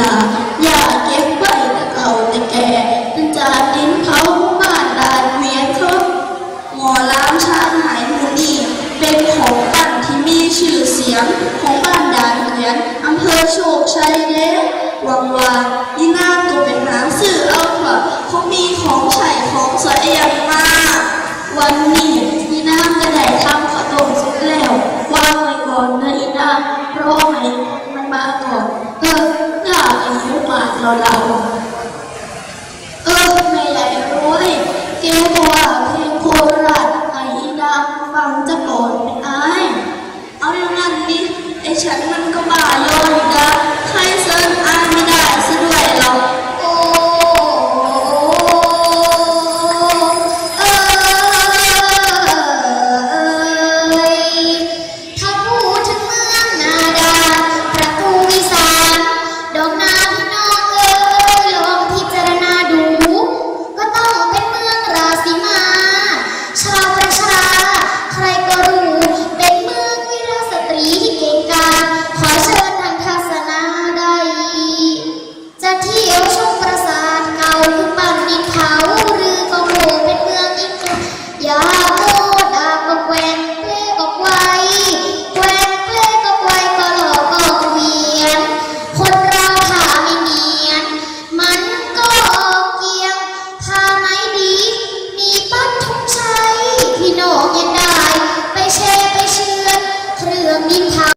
นาอย่าเก็บไว้แต่เก่าแต่แก่เป็นจานดินเขาบ้านดานเวียนเขาหมอล้างชาติหายมูนี่เป็นของบ้านที่มีชื่อเสียงของบ้านดานเวียนอำเภอโชคชัยเด้ห เราเราเออไม่ใหญ่รู้ยแกบอกว่าเพลงโคราชให้อีนาฟังจะก่อนเป็นอายเอาอย่างนั้นดิไอ้ฉันมันก็บ้าย่